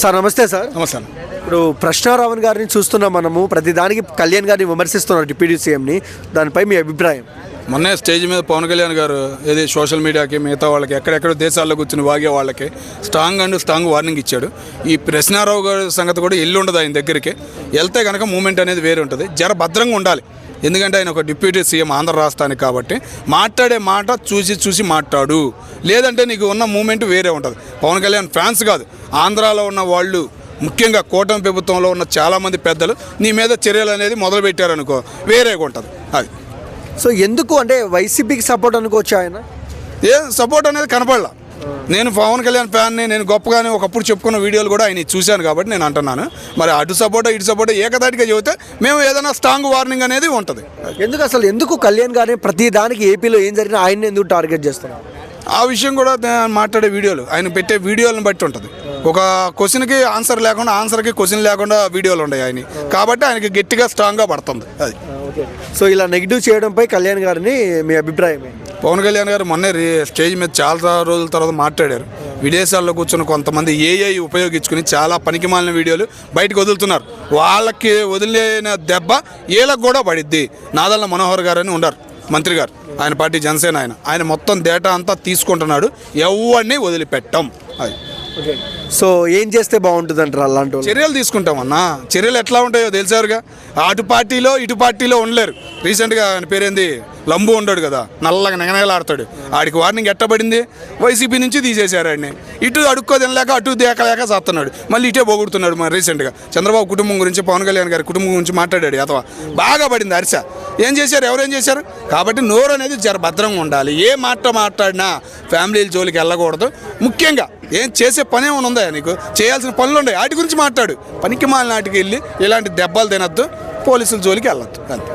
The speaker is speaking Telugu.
సార్ నమస్తే సార్. నమస్తే. ఇప్పుడు ప్రశ్నారావణ్ గారిని చూస్తున్నాం మనము ప్రతిదానికి కళ్యాణ్ గారిని విమర్శిస్తున్నారు డిప్యూటీ సీఎంని. దానిపై మీ అభిప్రాయం? మొన్నే స్టేజ్ మీద పవన్ కళ్యాణ్ గారు ఏది సోషల్ మీడియాకి మిగతా వాళ్ళకి ఎక్కడెక్కడ దేశాల్లో కూర్చుని వాగే వాళ్ళకి స్ట్రాంగ్ అండ్ స్ట్రాంగ్ వార్నింగ్ ఇచ్చాడు. ఈ ప్రశ్నారావు గారి సంగతి కూడా ఎల్లు ఉండదు ఆయన దగ్గరికి. వెళ్తే కనుక మూమెంట్ అనేది వేరే ఉంటుంది జర భద్రంగా ఉండాలి. ఎందుకంటే ఆయన ఒక డిప్యూటీ సీఎం ఆంధ్ర రాష్ట్రానికి కాబట్టి మాట్లాడే మాట చూసి చూసి మాట్లాడు. లేదంటే నీకు ఉన్న మూమెంట్ వేరే ఉంటుంది. పవన్ కళ్యాణ్ ఫ్యాన్స్ కాదు. ఆంధ్రాలో ఉన్న వాళ్ళు ముఖ్యంగా కూటమి ప్రభుత్వంలో ఉన్న చాలామంది పెద్దలు నీ మీద చర్యలు అనేది మొదలు పెట్టారనుకో వేరేగా ఉంటుంది. అది. సో ఎందుకు? అంటే వైసీపీకి సపోర్ట్ అనుకోవచ్చు ఆయన? ఏ సపోర్ట్ అనేది కనపడలా. నేను పవన్ కళ్యాణ్ ఫ్యాన్ని నేను గొప్పగానే ఒకప్పుడు చెప్పుకున్న వీడియోలు కూడా ఆయన చూశాను కాబట్టి నేను అంటున్నాను. మరి అటు సపోర్ట్ ఇటు సపోర్ట్ ఏకదాటిగా చెబితే మేము ఏదైనా స్ట్రాంగ్ వార్నింగ్ అనేది ఉంటుంది. ఎందుకు అసలు ఎందుకు కళ్యాణ్ గారిని ప్రతి దానికి ఏపీలో ఏం జరిగినా ఆయన్ని ఎందుకు టార్గెట్ చేస్తున్నారు? ఆ విషయం కూడా నేను మాట్లాడే వీడియోలు ఆయన పెట్టే వీడియోలను బట్టి ఉంటుంది. ఒక క్వశ్చన్కి ఆన్సర్ లేకుండా ఆన్సర్కి క్వశ్చన్ లేకుండా వీడియోలు ఉన్నాయి ఆయన కాబట్టి ఆయనకి గట్టిగా స్ట్రాంగ్గా పడుతుంది అది. సో ఇలా నెగిటివ్ చేయడంపై కళ్యాణ్ గారిని మీ అభిప్రాయం? పవన్ కళ్యాణ్ గారు మొన్నే రీ- స్టేజ్ మీద చాలా రోజుల తర్వాత మాట్లాడారు. విదేశాల్లో కూర్చున్న కొంతమంది ఏఐ ఉపయోగించుకుని చాలా పనికిమాలిన వీడియోలు బయటకు వదులుతున్నారు. వాళ్ళకి వదిలిన దెబ్బ వీళ్ళకి కూడా పడిద్ది. నాదల్ల మనోహర్ గారు అని ఉన్నారు మంత్రి గారు. ఆయన పార్టీ జనసేన ఆయన. ఆయన మొత్తం డేటా అంతా తీసుకుంటున్నాడు. ఎవరిని వదిలిపెట్టాం. అది. సో ఏం చేస్తే బాగుంటుంది అంటారు అలాంటి? చర్యలు తీసుకుంటామన్నా చర్యలు ఎట్లా ఉంటాయో తెలిసారుగా? అటు పార్టీలో ఇటు పార్టీలో ఉండలేరు. రీసెంట్గా ఆయన పేరేంది? లంబు ఉండాడు కదా. నల్లగా నెగనగలాడతాడు. ఆడికి వార్నింగ్ ఎట్టబడింది వైసీపీ నుంచి తీసేశారు ఆడిని ఇటు అడుక్కో తినలేక అటు దేకలేక చేస్తున్నాడు మళ్ళీ ఇటే పోగొడుతున్నాడు మరి రీసెంట్గా. చంద్రబాబు కుటుంబం గురించి పవన్ కళ్యాణ్ గారి కుటుంబం గురించి మాట్లాడాడు అథవా బాగా పడింది అరిస. ఏం చేశారు? ఎవరేం చేశారు? కాబట్టి నోరు అనేది జర భద్రంగా ఉండాలి. ఏ మాట మాట్లాడినా ఫ్యామిలీల జోలికి వెళ్ళకూడదు. ముఖ్యంగా ఏం చేసే పని ఏమైనా ఉందా నీకు? చేయాల్సిన పనులు ఉన్నాయి. వాటి గురించి మాట్లాడు. పనికి మాలిన నాటికి వెళ్ళి ఇలాంటి దెబ్బలు తినద్దు. పోలీసుల జోలికి వెళ్ళొద్దు. అంతే.